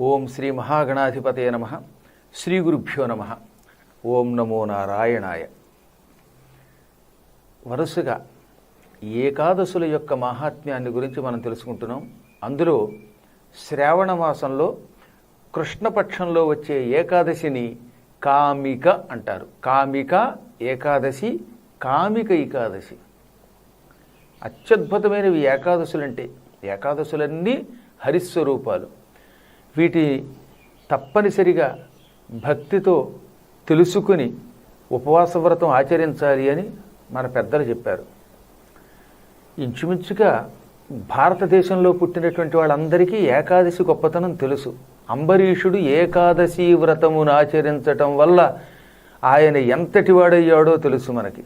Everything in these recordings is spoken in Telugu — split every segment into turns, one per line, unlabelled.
ఓం శ్రీ మహాగణాధిపతే నమ. శ్రీ గురుభ్యో నమ. ఓం నమో నారాయణాయ. వరుసగా ఏకాదశుల యొక్క మహాత్మ్యాన్ని గురించి మనం తెలుసుకుంటున్నాం. అందులో శ్రావణ మాసంలో కృష్ణపక్షంలో వచ్చే ఏకాదశిని కామిక అంటారు. కామిక ఏకాదశి కామిక ఏకాదశి. అత్యద్భుతమైనవి ఏకాదశులంటే ఏకాదశులన్నీ హరిస్వరూపాలు. వీటి తప్పనిసరిగా భక్తితో తెలుసుకుని ఉపవాస వ్రతం ఆచరించాలి అని మన పెద్దలు చెప్పారు. ఇంచుమించుగా భారతదేశంలో పుట్టినటువంటి వాళ్ళందరికీ ఏకాదశి గొప్పతనం తెలుసు. అంబరీషుడు ఏకాదశి వ్రతమును ఆచరించటం వల్ల ఆయన ఎంతటి వాడయ్యాడో తెలుసు మనకి.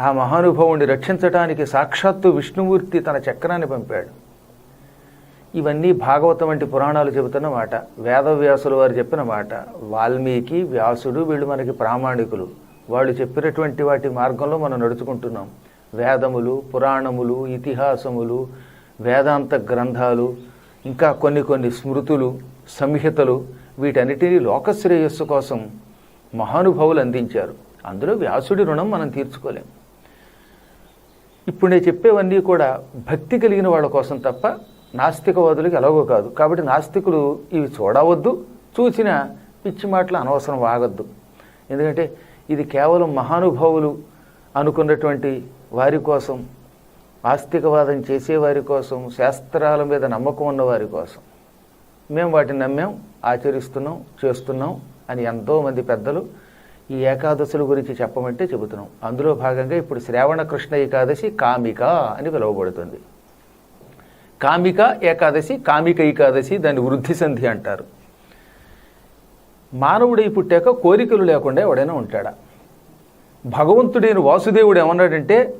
ఆ మహానుభావుని రక్షించటానికి సాక్షాత్తు విష్ణుమూర్తి తన చక్రాన్ని పంపాడు. ఇవన్నీ భాగవతం వంటి పురాణాలు చెబుతున్న మాట. వేదవ్యాసులు వారు చెప్పిన మాట. వాల్మీకి వ్యాసుడు వీళ్ళు మనకి ప్రామాణికులు. వాళ్ళు చెప్పినటువంటి వాటి మార్గంలో మనం నడుచుకుంటున్నాం. వేదములు పురాణములు ఇతిహాసములు వేదాంత గ్రంథాలు ఇంకా కొన్ని కొన్ని స్మృతులు సంహితలు వీటన్నిటినీ లోకశ్రేయస్సు కోసం మహానుభావులు అందించారు. అందులో వ్యాసుడి రుణం మనం తీర్చుకోలేం. ఇప్పుడు నేను చెప్పేవన్నీ కూడా భక్తి కలిగిన వాళ్ళ కోసం తప్ప నాస్తికవాదులకి ఎలాగో కాదు. కాబట్టి నాస్తికులు ఇవి చూడవద్దు చూసిన పిచ్చి మాటలు అనవసరం వాగద్దు. ఎందుకంటే ఇది కేవలం మహానుభావులు అనుకున్నటువంటి వారి కోసం ఆస్తికవాదం చేసేవారి కోసం శాస్త్రాల మీద నమ్మకం ఉన్న వారి కోసం. మేము వాటిని నమ్మాం ఆచరిస్తున్నాం చేస్తున్నాం అని ఎంతోమంది పెద్దలు ఈ ఏకాదశుల గురించి చెప్పమంటే చెబుతున్నాం. అందులో భాగంగా ఇప్పుడు శ్రావణ కృష్ణ ఏకాదశి కామిక అని పిలువబడుతుంది. కామిక ఏకాదశి కామిక ఏకాదశి దాన్ని వృద్ధి సంధి అంటారు. మానవుడై పుట్టాక కోరికలు లేకుండా ఎవడైనా ఉంటాడా? భగవంతుడైన వాసుదేవుడు ఏమన్నాడంటే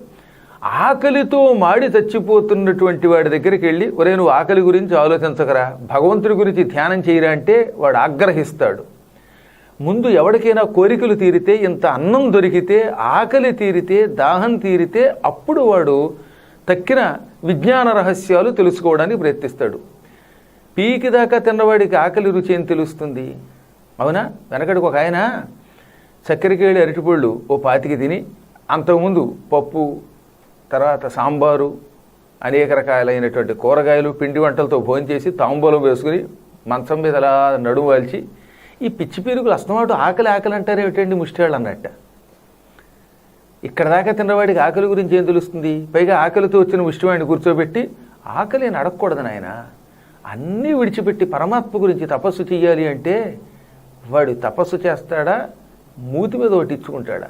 ఆకలితో మాడి చచ్చిపోతున్నటువంటి వాడి దగ్గరికి వెళ్ళి ఒరే నువ్వు ఆకలి గురించి ఆలోచించకరా. భగవంతుడి గురించి ధ్యానం చేయరా అంటే వాడు ఆగ్రహిస్తాడు. ముందు ఎవరికైనా కోరికలు తీరితే ఇంత అన్నం దొరికితే ఆకలి తీరితే దాహం తీరితే అప్పుడు వాడు తక్కిన విజ్ఞాన రహస్యాలు తెలుసుకోవడానికి ప్రయత్నిస్తాడు. పీకి దాకా తిన్నవాడికి ఆకలి రుచి ఏం తెలుస్తుంది? అవునా? వెనకడికి ఒక ఆయన చక్కెరకేళి అరటిపళ్ళు ఓ పాతికి తిని అంతకుముందు పప్పు తర్వాత సాంబారు అనేక రకాలైనటువంటి కూరగాయలు పిండి వంటలతో భోంచేసి తాంబూలం వేసుకుని మంచం మీద అలా నడుము వాల్చి ఈ పిచ్చి పీరుగులు అస్తమాటు ఆకలి ఆకలి అంటారు ఏమిటండి ముష్టివాళ్ళు అన్నట్టు? ఇక్కడ దాకా తిన్నవాడికి ఆకలి గురించి ఏం తెలుస్తుంది? పైగా ఆకలితో వచ్చిన విష్ణువాడిని కూర్చోబెట్టి ఆకలి అని అడగకూడదు నాయన. అన్నీ విడిచిపెట్టి పరమాత్మ గురించి తపస్సు చెయ్యాలి అంటే వాడు తపస్సు చేస్తాడా? మూతి మీద ఒకటి ఇచ్చుకుంటాడా?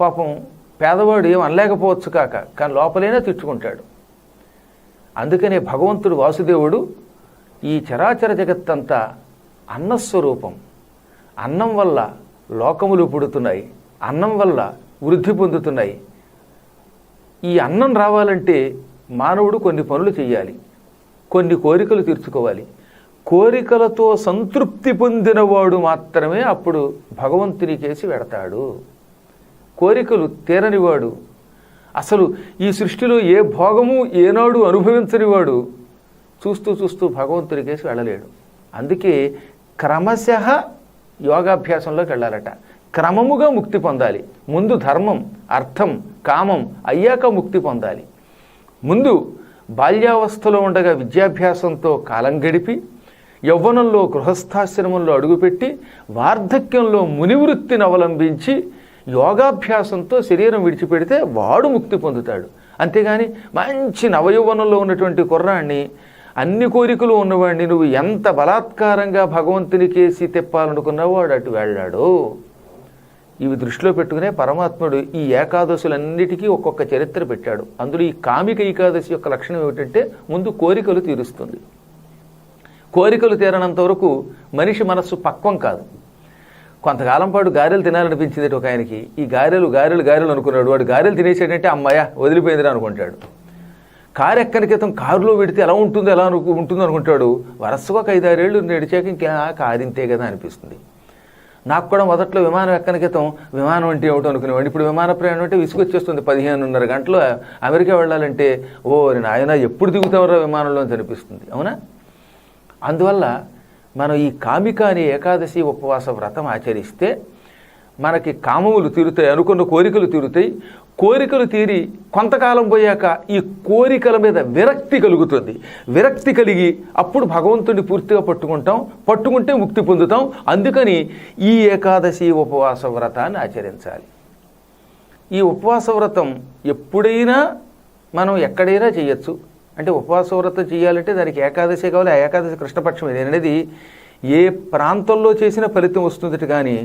పాపం పేదవాడు ఏం అనలేకపోవచ్చు కాక కానీ లోపలైనా తిట్టుకుంటాడు. అందుకనే భగవంతుడు వాసుదేవుడు ఈ చరాచర జగత్తంతా అన్నస్వరూపం అన్నం వల్ల లోకములు పుడుతున్నాయి. అన్నం వల్ల వృద్ధి పొందుతున్నాయి. ఈ అన్నం రావాలంటే మానవుడు కొన్ని పనులు చేయాలి కొన్ని కోరికలు తీర్చుకోవాలి. కోరికలతో సంతృప్తి పొందినవాడు మాత్రమే అప్పుడు భగవంతుని కేసి వెడతాడు కోరికలు తీరనివాడు అసలు ఈ సృష్టిలో ఏ భోగము ఏనాడు అనుభవించనివాడు చూస్తూ చూస్తూ భగవంతుని కేసి వెళ్ళలేడు. అందుకే క్రమశ యోగాభ్యాసంలోకి వెళ్ళాలట. క్రమముగా ముక్తి పొందాలి. ముందు ధర్మం అర్థం కామం అయ్యాక ముక్తి పొందాలి. ముందు బాల్యావస్థలో ఉండగా విద్యాభ్యాసంతో కాలం గడిపి యవ్వనంలో గృహస్థాశ్రమంలో అడుగుపెట్టి వార్ధక్యంలో మునివృత్తిని అవలంబించి యోగాభ్యాసంతో శరీరం విడిచిపెడితే వాడు ముక్తి పొందుతాడు. అంతేగాని మంచి నవయౌవనంలో ఉన్నటువంటి కుర్రాన్ని అన్ని కోరికలు ఉన్నవాడిని నువ్వు ఎంత బలాత్కారంగా భగవంతుని కేసి తెప్పాలనుకున్నావో వాడు అటు వెళ్ళాడు. ఇవి దృష్టిలో పెట్టుకునే పరమాత్ముడు ఈ ఏకాదశులన్నిటికీ ఒక్కొక్క చరిత్ర పెట్టాడు. అందులో ఈ కామిక ఏకాదశి యొక్క లక్షణం ఏమిటంటే ముందు కోరికలు తీరుస్తుంది. కోరికలు తీరనంత వరకు మనిషి మనస్సు పక్వం కాదు. కొంతకాలం పాటు గారెలు తినాలనిపించింది ఒక ఆయనకి. ఈ గారెలు గారెలు గారెలు అనుకున్నాడు. వాడు గారెలు తినేసాడంటే అమ్మాయ వదిలిపోయిందిరా అనుకుంటాడు. కారు ఎక్కని క్రితం కారులో పెడితే ఎలా ఉంటుందో ఎలా ఉంటుందో అనుకుంటాడు. వరుసగా ఒక ఐదారేళ్ళు నడిచాక ఇంకా కారింతే కదా అనిపిస్తుంది. నాకు కూడా మొదట్లో విమానం ఎక్కని క్రితం విమానం అంటే ఏమిటో అనుకునేవాడిని. ఇప్పుడు విమాన ప్రయాణం అంటే విసుగొచ్చేస్తుంది పదిహేనున్నర గంటలు. అమెరికా వెళ్ళాలంటే ఓ నాయన ఎప్పుడు దిగుతావరా విమానంలో అని అనిపిస్తుంది. అవునా? అందువల్ల మనం ఈ కామిక అనే ఏకాదశి ఉపవాస వ్రతం ఆచరిస్తే మనకి కామములు తీరుతాయి అనుకున్న కోరికలు తీరుతాయి. కోరికలు తీరి కొంతకాలం పోయాక ఈ కోరికల మీద విరక్తి కలుగుతుంది. విరక్తి కలిగి అప్పుడు భగవంతుడిని పూర్తిగా పట్టుకుంటాం పట్టుకుంటే ముక్తి పొందుతాం. అందుకని ఈ ఏకాదశి ఉపవాస వ్రతాన్ని ఆచరించాలి. ఈ ఉపవాస వ్రతం ఎప్పుడైనా మనం ఎక్కడైనా చేయొచ్చు. అంటే ఉపవాస వ్రతం చేయాలంటే దానికి ఏకాదశి కావాలి ఆ ఏకాదశి కృష్ణపక్షం ఇది. అనేది ఏ ప్రాంతంలో చేసిన ఫలితం వస్తుంది కానీ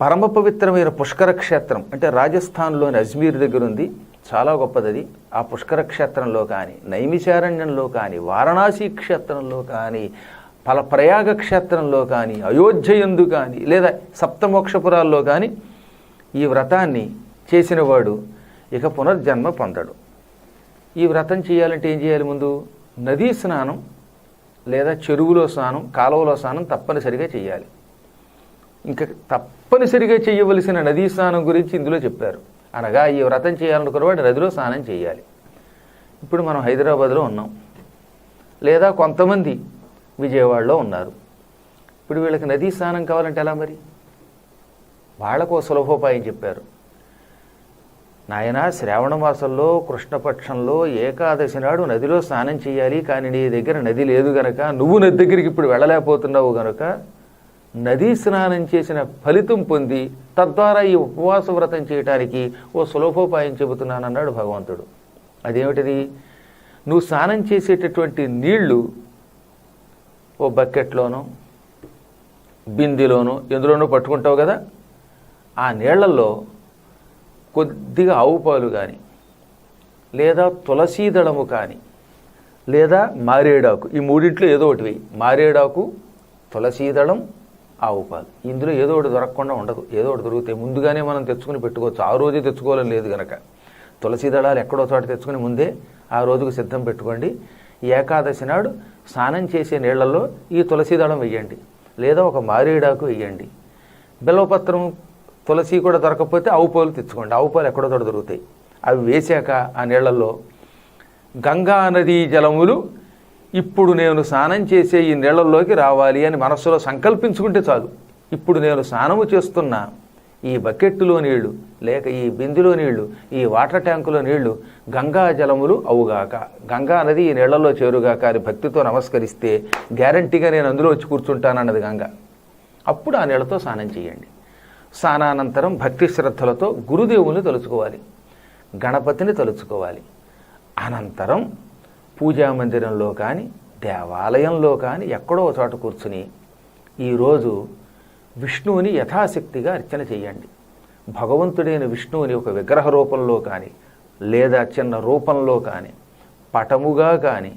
పరమ పవిత్రమైన పుష్కర క్షేత్రం అంటే రాజస్థాన్లోని అజ్మీర్ దగ్గర ఉంది చాలా గొప్పది అది ఆ పుష్కర క్షేత్రంలో కానీ నైమిచారణ్యంలో కానీ వారణాసి క్షేత్రంలో కానీ పల ప్రయాగ క్షేత్రంలో కానీ అయోధ్య ఎందు కానీ లేదా సప్తమోక్షపురాల్లో కానీ ఈ వ్రతాన్ని చేసినవాడు ఇక పునర్జన్మ పొందడు. ఈ వ్రతం చేయాలంటే ఏం చేయాలి ముందు? నదీ స్నానం లేదా చెరువులో స్నానం కాలువలో స్నానం తప్పనిసరిగా చేయాలి. ఇంకా తప్పనిసరిగా చేయవలసిన నదీ స్నానం గురించి ఇందులో చెప్పారు. అనగా ఈ వ్రతం చేయాలనుకున్నవాడు నదిలో స్నానం చేయాలి. ఇప్పుడు మనం హైదరాబాద్లో ఉన్నాం. లేదా కొంతమంది విజయవాడలో ఉన్నారు. ఇప్పుడు వీళ్ళకి నదీ స్నానం కావాలంటే ఎలా మరి? వాళ్ళకు సులభోపాయం చెప్పారు. నాయన శ్రావణ మాసంలో కృష్ణపక్షంలో ఏకాదశి నాడు నదిలో స్నానం చేయాలి. కానీ నీ దగ్గర నది లేదు గనక నువ్వు నది దగ్గరికి ఇప్పుడు వెళ్ళలేకపోతున్నావు గనక నదీ స్నానం చేసిన ఫలితం పొంది తద్వారా ఈ ఉపవాస వ్రతం చేయటానికి ఓ సులభోపాయం చెబుతున్నానన్నాడు భగవంతుడు. అదేమిటిది? నువ్వు స్నానం చేసేటటువంటి నీళ్ళు ఓ బకెట్లోనో బిందిలోనో ఎందులోనో పట్టుకుంటావు కదా? ఆ నీళ్ళలో కొద్దిగా ఆవు పాలు కానీ లేదా తులసీ దళము కానీ లేదా మారేడాకు ఈ మూడింట్లో ఏదో ఒకటివి మారేడాకు తులసీదళం ఆవు పాలు ఇందులో ఏదో ఒకటి దొరకకుండా ఉండదు. ఏదో ఒకటి దొరుకుతాయి ముందుగానే మనం తెచ్చుకుని పెట్టుకోవచ్చు. ఆ రోజే తెచ్చుకోవాలని లేదు కనుక తులసీ దళాలు ఎక్కడో చోట తెచ్చుకుని ముందే ఆ రోజుకు సిద్ధం పెట్టుకోండి. ఏకాదశి నాడు స్నానం చేసే నీళ్ళలో ఈ తులసీ దళం వెయ్యండి లేదా ఒక మారేడాకు వెయ్యండి బెల్లపత్రం తులసి కూడా దొరకకపోతే ఆవు పాలు తెచ్చుకోండి. ఆవు పాలు ఎక్కడో చోట దొరుకుతాయి. అవి వేసాక ఆ నీళ్ళలో గంగా నదీ జలములు ఇప్పుడు నేను స్నానం చేసే ఈ నీళ్ళల్లోకి రావాలి అని మనస్సులో సంకల్పించుకుంటే చాలు. ఇప్పుడు నేను స్నానము చేస్తున్న ఈ బకెట్టులో నీళ్ళు లేక ఈ బిందులో నీళ్ళు ఈ వాటర్ ట్యాంకులో నీళ్ళు గంగా జలములు అవుగాక. గంగా నది ఈ నీళ్ళలో చేరుగాక అని భక్తితో నమస్కరిస్తే గ్యారంటీగా నేను అందులో వచ్చి కూర్చుంటానన్నది గంగ. అప్పుడు ఆ నీళ్ళతో స్నానం చేయండి. స్నానానంతరం భక్తి శ్రద్ధలతో గురుదేవుని తలుచుకోవాలి. గణపతిని తలుచుకోవాలి. అనంతరం పూజా మందిరంలో కానీ దేవాలయంలో కానీ ఎక్కడో ఒక చోట కూర్చుని ఈరోజు విష్ణువుని యథాశక్తిగా అర్చన చేయండి. భగవంతుడైన విష్ణువుని ఒక విగ్రహ రూపంలో కానీ లేదా చిన్న రూపంలో కానీ పటముగా కానీ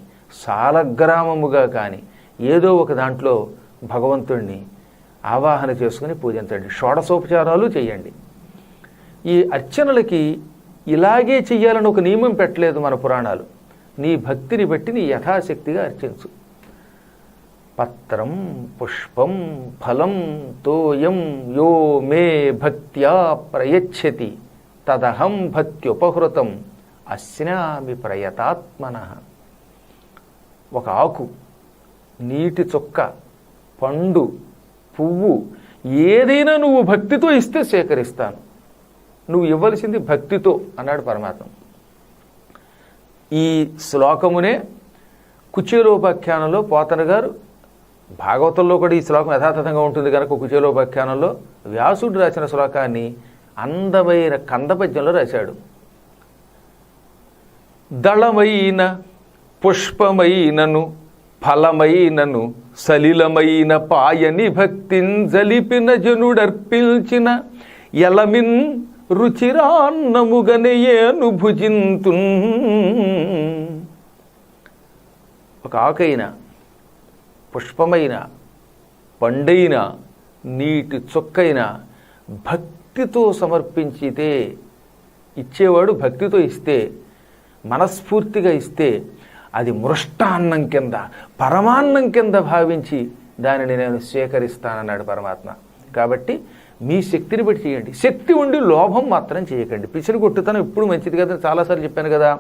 సాలగ్రామముగా కానీ ఏదో ఒక దాంట్లో భగవంతుణ్ణి ఆవాహన చేసుకుని పూజించండి. షోడశోపచారాలు చేయండి. ఈ అర్చనలకి ఇలాగే చెయ్యాలని ఒక నియమం పెట్టలేదు మన పురాణాలు. నీ భక్తిని బట్టి నీ యథాశక్తిగా అర్చించు. పత్రం పుష్పం ఫలం తోయం యో మే భక్త్యా ప్రయచ్చతి తదహం భక్త్యుపహృతం అశ్నామి ప్రయతాత్మన ఒక ఆకు నీటి చుక్క పండు పువ్వు ఏదైనా నువ్వు భక్తితో ఇస్తే సేకరిస్తాను. నువ్వు ఇవ్వలసింది భక్తితో అన్నాడు పరమాత్మ. ఈ శ్లోకమునే కుచేలోపాఖ్యానంలో పోతన గారు భాగవతంలో కూడా ఈ శ్లోకం యథాతథంగా ఉంటుంది కనుక కుచేలోపాఖ్యానంలో వ్యాసుడు రాసిన శ్లోకాన్ని అందమైన కందపద్యంలో రాశాడు. దళమైన పుష్పమైనను ఫలమైనను సలిలమైన పాయని భక్తిన్ జలిపిన జనుడర్పించిన ఎలమిన్ రుచిరాన్నముగనయేను భుజింతు ఒక ఆకైన పుష్పమైన పండైన నీటి చుక్కైన భక్తితో సమర్పించితే ఇచ్చేవాడు భక్తితో ఇస్తే మనస్ఫూర్తిగా ఇస్తే అది మృష్టాన్నం కింద పరమాన్నం కింద భావించి దానిని నేను స్వీకరిస్తానన్నాడు పరమాత్మ. కాబట్టి మీ శక్తిని బట్టి చేయండి. శక్తి ఉండి లోభం మాత్రం చేయకండి. పిసిని కొట్టుతనం ఎప్పుడు మంచిది కదా చాలాసార్లు చెప్పాను కదా.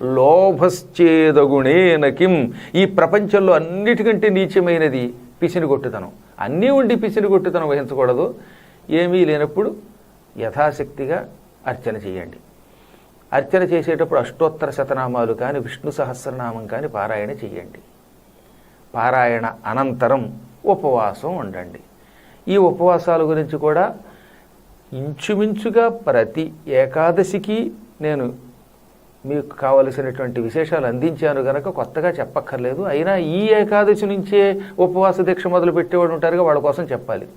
లోభశ్చేదగుణేనకిం ఈ ప్రపంచంలో అన్నిటికంటే నీచమైనది పిసినిగొట్టుతనం అన్నీ ఉండి పిసినిగొట్టుతనం వహించకూడదు. ఏమీ లేనప్పుడు యథాశక్తిగా అర్చన చేయండి. అర్చన చేసేటప్పుడు అష్టోత్తర శతనామాలు కానీ విష్ణు సహస్రనామం కానీ పారాయణ చేయండి. పారాయణ అనంతరం ఉపవాసం ఉండండి. ఈ ఉపవాసాల గురించి కూడా ఇంచుమించుగా ప్రతి ఏకాదశికి నేను మీకు కావలసినటువంటి విశేషాలు అందించాను గనక కొత్తగా చెప్పక్కర్లేదు. అయినా ఈ ఏకాదశి నుంచే ఉపవాస దీక్ష మొదలు పెట్టేవాడు ఉంటారుగా వాళ్ళ కోసం చెప్పాలి.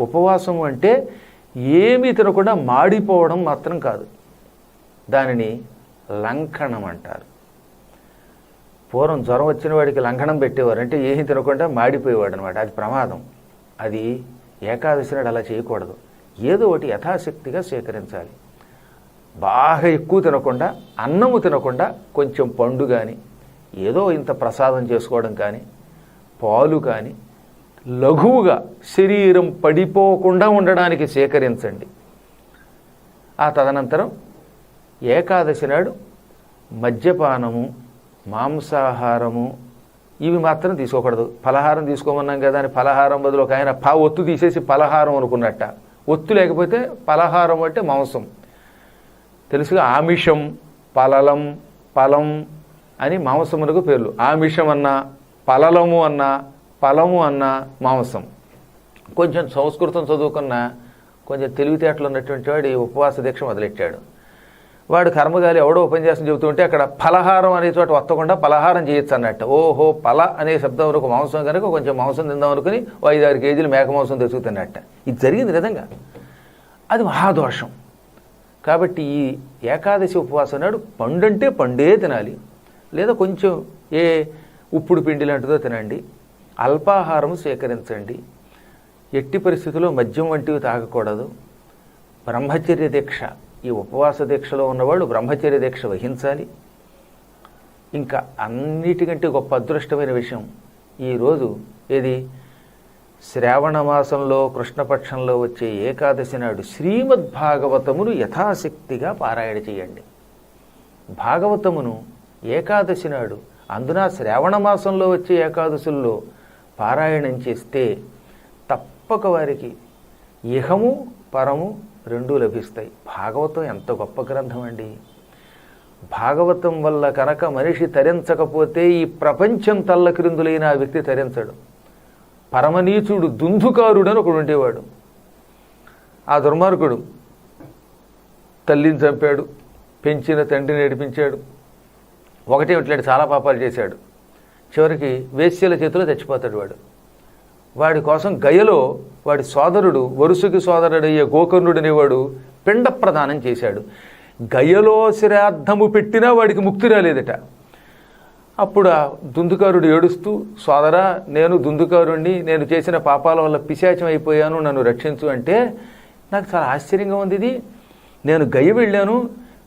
ఉపవాసం అంటే ఏమీ తినకుండా మాడిపోవడం మాత్రం కాదు. దానిని లంకణం అంటారు. పూర్వం జ్వరం వచ్చిన వాడికి లంఘనం పెట్టేవారు. అంటే ఏమీ తినకుండా మాడిపోయేవాడు అనమాట. అది ప్రమాదం. అది ఏకాదశి నాడు అలా చేయకూడదు. ఏదో ఒకటి యథాశక్తిగా సేకరించాలి బాగా ఎక్కువ తినకుండా అన్నము తినకుండా కొంచెం పండు కానీ ఏదో ఇంత ప్రసాదం చేసుకోవడం కానీ పాలు కానీ లఘువుగా శరీరం పడిపోకుండా ఉండడానికి సేకరించండి ఆ తదనంతరం ఏకాదశి నాడు మద్యపానము మాంసాహారము ఇవి మాత్రం తీసుకోకూడదు. ఫలహారం తీసుకోమన్నాం కదా అని ఫలహారం బదులు ఒక ఆయన పా ఒత్తు తీసేసి ఫలహారం అనుకున్నట్ట. ఒత్తు లేకపోతే ఫలహారం అంటే మాంసం. తెలుసుగా ఆమిషం పలలం పలం అని మాంసములకు పేర్లు. ఆమిషం అన్న పలలము అన్న పలము అన్న మాంసం. కొంచెం సంస్కృతం చదువుకున్న కొంచెం తెలివితేటలు ఉన్నటువంటి వాడు ఉపవాస దీక్ష మొదలెట్టాడు. వాడు కర్మగాలి ఎవడో ఉపన్యాసం చెబుతుంటే అక్కడ ఫలహారం అనే చోట వత్తకుండా పలహారం చేయొచ్చు అన్నట్టు. ఓహో పల అనే శబ్దం వరకు మాంసం కనుక కొంచెం మాంసం తిందాం అనుకుని ఓ ఐదు ఆరు కేజీలు మేక మాంసం తెచ్చుకుతున్నట్ట ఇది జరిగింది నిజంగా. అది మహాదోషం. కాబట్టి ఈ ఏకాదశి ఉపవాసం నాడు పండంటే పండే తినాలి. లేదా కొంచెం ఏ ఉప్పుడు పిండి లాంటిదో తినండి. అల్పాహారం స్వీకరించండి. ఎట్టి పరిస్థితుల్లో మద్యం వంటివి తాగకూడదు. బ్రహ్మచర్య దీక్ష. ఈ ఉపవాస దీక్షలో ఉన్నవాళ్ళు బ్రహ్మచర్య దీక్ష వహించాలి. ఇంకా అన్నిటికంటే గొప్ప అదృష్టమైన విషయం ఈరోజు ఏది? శ్రావణ మాసంలో కృష్ణపక్షంలో వచ్చే ఏకాదశి నాడు శ్రీమద్భాగవతమును యథాశక్తిగా పారాయణ చేయండి. భాగవతమును ఏకాదశి నాడు అందున శ్రావణ మాసంలో వచ్చే ఏకాదశుల్లో పారాయణం చేస్తే తప్పక వారికి ఇహము పరము రెండూ లభిస్తాయి. భాగవతం ఎంత గొప్ప గ్రంథం అండి. భాగవతం వల్ల కనుక మనిషి తరించకపోతే ఈ ప్రపంచం తల్లక్రిందులైన ఆ వ్యక్తి తరించడు. పరమనీచుడు దుందుకారుడని అని ఒకడు ఉండేవాడు. ఆ దుర్మార్గుడు తల్లిని చంపాడు పెంచిన తండ్రిని ఏడిపించాడు ఒకటే ఇట్లాంటి చాలా పాపాలు చేశాడు. చివరికి వేశ్యల చేతిలో చచ్చిపోతాడు వాడు. వాడి కోసం గయలో వాడి సోదరుడు వరుసకి సోదరుడయ్యే గోకర్ణుడు అనేవాడు పిండ ప్రదానం చేశాడు. గయలో శ్రాద్ధము పెట్టినా వాడికి ముక్తి రాలేదట. అప్పుడు ఆ దుందుకారుడు ఏడుస్తూ సోదరా నేను దుందుకారుణ్ణి నేను చేసిన పాపాల వల్ల పిశాచం అయిపోయాను నన్ను రక్షించు అంటే నాకు చాలా ఆశ్చర్యంగా ఉంది ఇది. నేను గయ వెళ్ళాను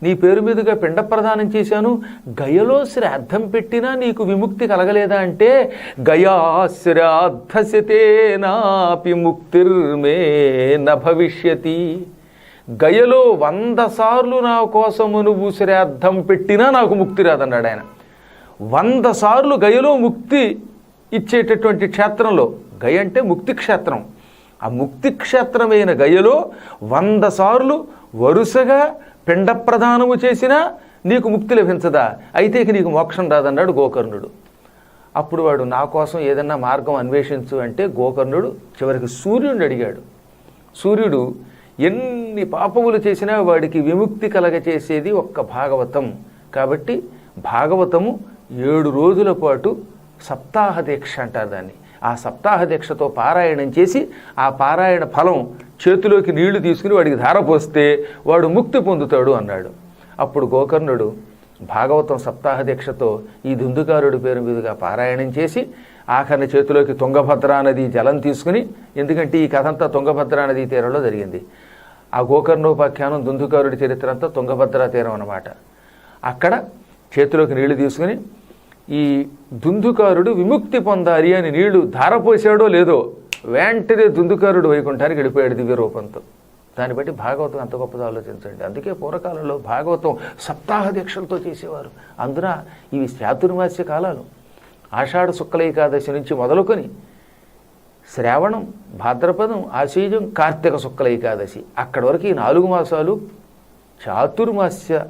నీ పేరు మీదుగా పిండ ప్రదానం చేశాను. గయలో శ్రాద్ధం పెట్టినా నీకు విముక్తి కలగలేదా అంటే గయా శ్రాద్ధసితేనాపి ముక్తిర్మే న భవిష్యతి. గయలో వంద సార్లు నా కోసము నువ్వు శ్రాద్ధం పెట్టినా నాకు ముక్తి రాదన్నాడు ఆయన. వంద సార్లు గయలో ముక్తి ఇచ్చేటటువంటి క్షేత్రంలో గయ అంటే ముక్తి క్షేత్రం. ఆ ముక్తి క్షేత్రమైన గయలో వంద సార్లు వరుసగా పిండ ప్రదానము చేసినా నీకు ముక్తి లభించదా? అయితే ఇక నీకు మోక్షం రాదన్నాడు గోకర్ణుడు. అప్పుడు వాడు నా కోసం ఏదన్నా మార్గం అన్వేషించు అంటే గోకర్ణుడు చివరికి సూర్యుడిని అడిగాడు. సూర్యుడు ఎన్ని పాపములు చేసినా వాడికి విముక్తి కలగచేసేది ఒక్క భాగవతం. కాబట్టి భాగవతము ఏడు రోజుల పాటు సప్తాహ దీక్ష అంటారు దాన్ని. ఆ సప్తాహ దీక్షతో పారాయణం చేసి ఆ పారాయణ ఫలం చేతిలోకి నీళ్ళు తీసుకుని వాడికి ధారపోస్తే వాడు ముక్తి పొందుతాడు అన్నాడు. అప్పుడు గోకర్ణుడు భాగవతం సప్తాహ దీక్షతో ఈ దుందుకారుడి పేరు మీదుగా పారాయణం చేసి ఆఖరిని చేతిలోకి తుంగభద్రా నది జలం తీసుకుని ఎందుకంటే ఈ కథ అంతా తుంగభద్రా నదీ తీరంలో జరిగింది. ఆ గోకర్ణోపాఖ్యానం దుందుకారుడి చరిత్ర అంతా తుంగభద్రా తీరం అన్నమాట. అక్కడ చేతిలోకి నీళ్ళు తీసుకుని ఈ దుందుకారుడు విముక్తి పొందాలి అని నీళ్ళు ధారపోసాడో లేదో వెంటనే దుందుకారుడు వైకుంఠానికి వెళ్ళిపోయాడు దివ్య రూపంతో. దాన్ని బట్టి భాగవతం ఎంత గొప్పది ఆలోచించండి. అందుకే పూర్వకాలంలో భాగవతం సప్తాహ దీక్షలతో చేసేవారు. అందున ఇవి చాతుర్మాస్య కాలాలు. ఆషాఢ శుక్ల ఏకాదశి నుంచి మొదలుకొని శ్రావణం భాద్రపదం ఆశీజం కార్తీక శుక్ల ఏకాదశి. అక్కడి వరకు ఈ నాలుగు మాసాలు చాతుర్మాస్య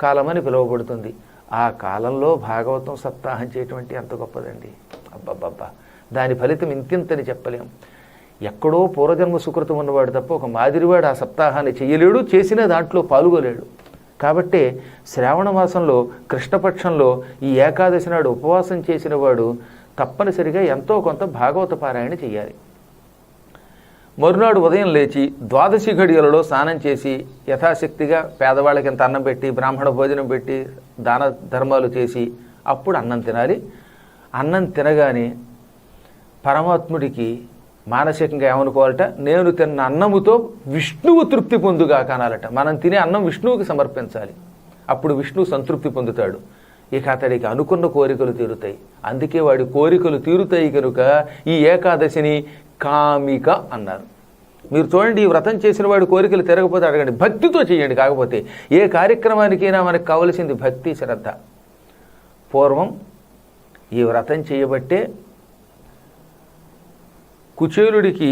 కాలమని పిలువబడుతుంది. ఆ కాలంలో భాగవతం సప్తాహం చేయటువంటి ఎంత గొప్పదండి? అబ్బబ్బబ్బా. దాని ఫలితం ఇంతింతని చెప్పలేం. ఎక్కడో పూర్వజన్మ సుకృతం ఉన్నవాడు తప్ప ఒక మాదిరివాడు ఆ సప్తాహాన్ని చేయలేడు చేసిన దాంట్లో పాల్గొలేడు. కాబట్టి శ్రావణ మాసంలో కృష్ణపక్షంలో ఈ ఏకాదశి నాడు ఉపవాసం చేసిన వాడు తప్పనిసరిగా ఎంతో కొంత భాగవత పారాయణ చేయాలి. మరునాడు ఉదయం లేచి ద్వాదశి ఘడియలలో స్నానం చేసి యథాశక్తిగా పేదవాళ్ళకి ఎంత అన్నం పెట్టి బ్రాహ్మణ భోజనం పెట్టి దాన ధర్మాలు చేసి అప్పుడు అన్నం తినాలి. అన్నం తినగానే పరమాత్ముడికి మానసికంగా ఏమనుకోవాలట? నేను తిన్న అన్నముతో విష్ణువు తృప్తి పొందుగా కానాలట. మనం తినే అన్నం విష్ణువుకి సమర్పించాలి. అప్పుడు విష్ణువు సంతృప్తి పొందుతాడు. ఇక అతడికి అనుకున్న కోరికలు తీరుతాయి. అందుకే వాడి కోరికలు తీరుతాయి కనుక ఈ ఏకాదశిని కామిక అన్నారు. మీరు చూడండి ఈ వ్రతం చేసిన వాడు కోరికలు తిరగపోతే అడగండి భక్తితో చేయండి కాకపోతే ఏ కార్యక్రమానికైనా మనకు కావలసింది భక్తి శ్రద్ధ. పూర్వం ఈ వ్రతం చేయబట్టే కుచేలుడికి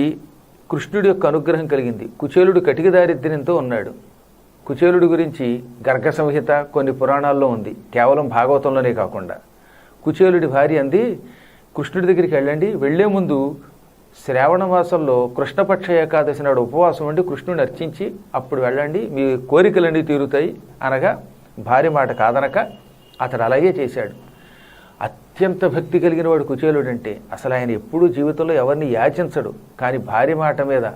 కృష్ణుడి యొక్క అనుగ్రహం కలిగింది. కుచేలుడు కటిక దారిద్ర్యంతో ఉన్నాడు. కుచేలుడి గురించి గర్గ సంహిత కొన్ని పురాణాల్లో ఉంది. కేవలం భాగవతంలోనే కాకుండా. కుచేలుడి భార్య అంది కృష్ణుడి దగ్గరికి వెళ్ళండి వెళ్ళే ముందు శ్రావణ మాసంలో కృష్ణపక్ష ఏకాదశి నాడు ఉపవాసం ఉండి కృష్ణుని అర్చించి అప్పుడు వెళ్ళండి మీ కోరికలన్నీ తీరుతాయి అనగా భార్య మాట కాదనక అతడు అలాగే చేశాడు. అత్యంత భక్తి కలిగిన వాడు కుచేలుడంటే అసలు ఆయన ఎప్పుడూ జీవితంలో ఎవరిని యాచించడు కానీ భార్య మాట మీద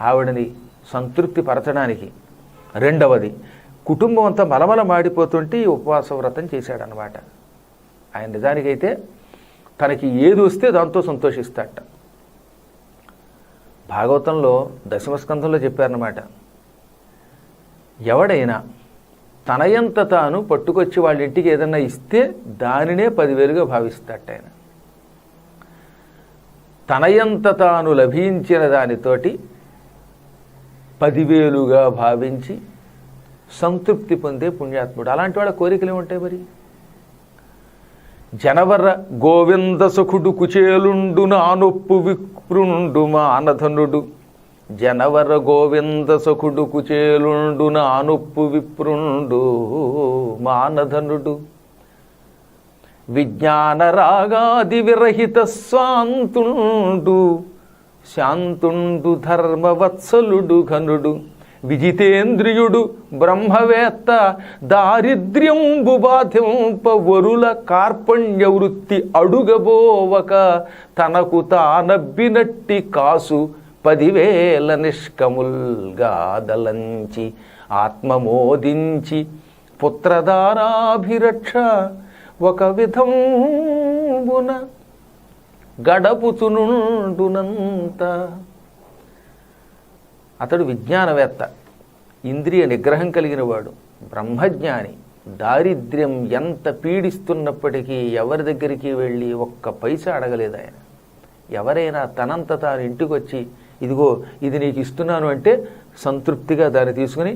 ఆవిడని సంతృప్తి పరచడానికి. రెండవది కుటుంబం అంతా మలమల మాడిపోతుంటే ఈ ఉపవాస వ్రతం చేశాడనమాట ఆయన నిజానికైతే తనకి ఏది వస్తే దాంతో సంతోషిస్తాడట. భాగవతంలో దశమస్కంధంలో చెప్పారనమాట ఎవడైనా తనయంత తాను పట్టుకొచ్చి వాళ్ళ ఇంటికి ఏదన్నా ఇస్తే దానినే పదివేలుగా భావిస్తాడట ఆయన. తనయంత తాను లభించిన దానితోటి పదివేలుగా భావించి సంతృప్తి పొందే పుణ్యాత్ముడు. అలాంటి వాళ్ళ కోరికలు ఏముంటాయి మరి? జనవర గోవింద సుఖుడు కుచేలుండు నానొప్పు విక్రుండు మానధనుడు. జనవర గోవింద సుఖుడు కుచేలుండు నానొప్పు విప్రుండు మానధనుడు. విజ్ఞాన రాగాది విరహిత స్వాంతుండు శాంతుండు ధర్మవత్సలుడు ఘనుడు. విజితేంద్రియుడు బ్రహ్మవేత్త దారిద్ర్యంబు బాధింపవరుల కార్పణ్య వృత్తి అడుగబోవక తనకు తానబ్బినట్టి కాసు పదివేల నిష్కముల్గాదలంచి ఆత్మమోదించి పుత్రదారాభిరక్ష ఒక విధంబున గడపుచునుండునంత అతడు విజ్ఞానవేత్త ఇంద్రియ నిగ్రహం కలిగిన వాడు బ్రహ్మజ్ఞాని. దారిద్ర్యం ఎంత పీడిస్తున్నప్పటికీ ఎవరి దగ్గరికి వెళ్ళి ఒక్క పైసా అడగలేదు ఆయన. ఎవరైనా తనంత తాను ఇంటికి వచ్చి ఇదిగో ఇది నీకు ఇస్తున్నాను అంటే సంతృప్తిగా దాన్ని తీసుకుని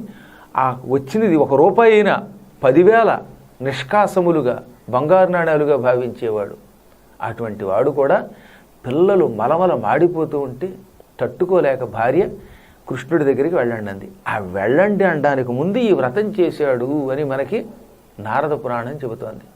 ఆ వచ్చినది ఒక రూపాయి అయినా పదివేల నిష్కాసములుగా బంగారు నాణాలుగా భావించేవాడు. అటువంటి వాడు కూడా పిల్లలు మలమల మాడిపోతూ ఉంటే తట్టుకోలేక భార్య కృష్ణుడి దగ్గరికి వెళ్ళండి అంది. ఆ వెళ్ళండి అనడానికి ముందు ఈ వ్రతం చేశాడు అని మనకి నారద పురాణం చెబుతోంది.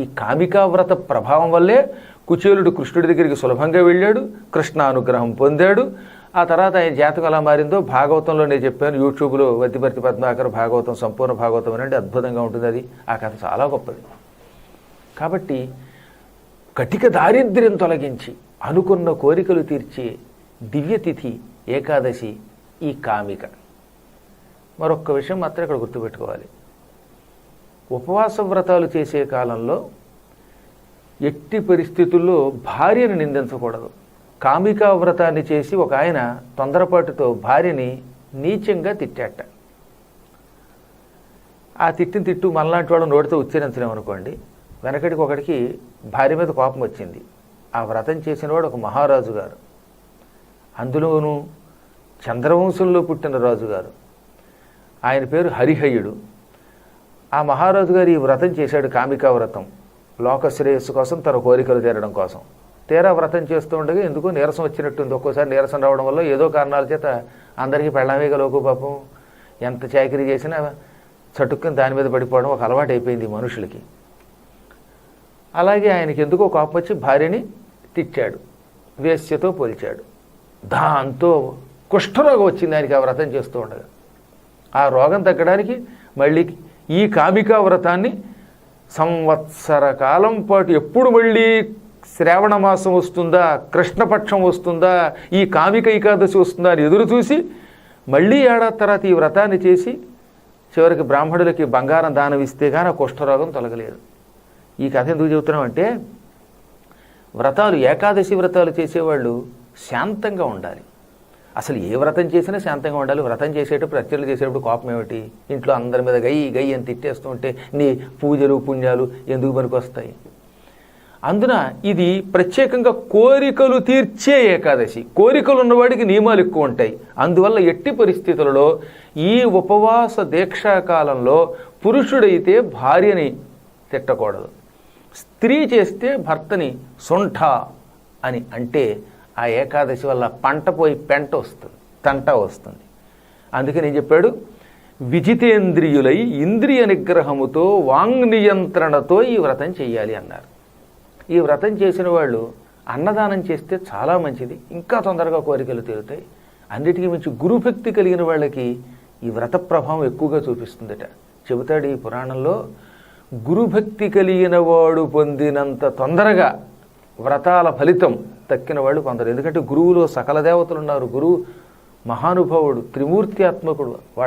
ఈ కామికా వ్రత ప్రభావం వల్లే కుచేలుడు కృష్ణుడి దగ్గరికి సులభంగా వెళ్ళాడు కృష్ణ అనుగ్రహం పొందాడు. ఆ తర్వాత ఆయన జాతకం ఎలా మారిందో భాగవతంలో నేను చెప్పాను. యూట్యూబ్లో వద్దిపర్తి పద్మాకర్ భాగవతం సంపూర్ణ భాగవతం అనండి అద్భుతంగా ఉంటుంది అది. ఆ కథ చాలా గొప్పది. కాబట్టి కటిక దారిద్ర్యం తొలగించి అనుకున్న కోరికలు తీర్చే దివ్యతిథి ఏకాదశి ఈ కామిక. మరొక్క విషయం మాత్రం ఇక్కడ గుర్తుపెట్టుకోవాలి. ఉపవాస వ్రతాలు చేసే కాలంలో ఎట్టి పరిస్థితుల్లో భార్యను నిందించకూడదు. కామికా వ్రతాన్ని చేసి ఒక ఆయన తొందరపాటుతో భార్యని నీచంగా తిట్టాట. ఆ తిట్టిన తిట్టు మనలాంటి వాడు నోటితో ఉచ్చరించలేమనుకోండి వెనకటికి ఒకడికి భార్య మీద కోపం వచ్చింది. ఆ వ్రతం చేసినవాడు ఒక మహారాజు గారు అందులోనూ చంద్రవంశంలో పుట్టిన రాజుగారు. ఆయన పేరు హరిహయుడు ఆ మహారాజు గారు ఈ వ్రతం చేశాడు కామికా వ్రతం. లోక శ్రేయస్సు కోసం తన కోరికలు తీరడం కోసం. తీరా వ్రతం చేస్తూ ఉండగా ఎందుకో నీరసం వచ్చినట్టుంది. ఒక్కోసారి నీరసం రావడం వల్ల ఏదో కారణాల చేత అందరికీ పెళ్ళవేగలోకు పాపం. ఎంత చాకరీ చేసినా చటుక్కుని దాని మీద పడిపోవడం ఒక అలవాటు అయిపోయింది మనుషులకి. అలాగే ఆయనకి ఎందుకో కోపం వచ్చి భార్యని తిట్టాడు. వేస్యతో పోల్చాడు. దాంతో కుష్ఠరోగం వచ్చింది ఆయనకి ఆ వ్రతం చేస్తూ ఉండగా. ఆ రోగం తగ్గడానికి మళ్ళీ ఈ కామికా వ్రతాన్ని సంవత్సర కాలం పాటు ఎప్పుడు మళ్ళీ శ్రావణ మాసం వస్తుందా కృష్ణపక్షం వస్తుందా ఈ కామిక ఏకాదశి వస్తుందా అని ఎదురు చూసి మళ్ళీ ఏడాది తర్వాత ఈ వ్రతాన్ని చేసి చివరికి బ్రాహ్మణులకి బంగారం దానం ఇస్తే కానీ ఆ కుష్ఠరోగం తొలగలేదు. ఈ కథ ఎందుకు చెబుతున్నామంటే వ్రతాలు ఏకాదశి వ్రతాలు చేసేవాళ్ళు శాంతంగా ఉండాలి. అసలు ఏ వ్రతం చేసినా శాంతంగా ఉండాలి. వ్రతం చేసేటప్పుడు అర్చనలు చేసేటప్పుడు కోపం ఏమిటి? ఇంట్లో అందరి మీద గయ్యి గయ్యి అని తిట్టేస్తూ ఉంటే నీ పూజలు పుణ్యాలు ఎందుకు పనికొస్తాయి? అందున ఇది ప్రత్యేకంగా కోరికలు తీర్చే ఏకాదశి. కోరికలు ఉన్నవాడికి నియమాలు ఎక్కువ ఉంటాయి. అందువల్ల ఎట్టి పరిస్థితులలో ఈ ఉపవాస దీక్షాకాలంలో పురుషుడైతే భార్యని తిట్టకూడదు. స్త్రీ చేస్తే భర్తని సొంఠ అని అంటే ఆ ఏకాదశి వల్ల పంట పోయి పెంట వస్తుంది తంట వస్తుంది. అందుకే నేను చెప్పాడు విజితేంద్రియులై ఇంద్రియ నిగ్రహముతో వాంగ్ నియంత్రణతో ఈ వ్రతం చేయాలి అన్నారు. ఈ వ్రతం చేసిన వాళ్ళు అన్నదానం చేస్తే చాలా మంచిది ఇంకా తొందరగా కోరికలు తీరుతాయి. అన్నిటికీ మించి గురుభక్తి కలిగిన వాళ్ళకి ఈ వ్రత ప్రభావం ఎక్కువగా చూపిస్తుందట. చెబుతాడు ఈ పురాణంలో గురుభక్తి కలిగిన వాడు పొందినంత తొందరగా వ్రతాల ఫలితం తక్కిన వాళ్ళు కొందరు. ఎందుకంటే గురువులో సకల దేవతలు ఉన్నారు. గురువు మహానుభావుడు త్రిమూర్తి ఆత్మకుడు. వాడు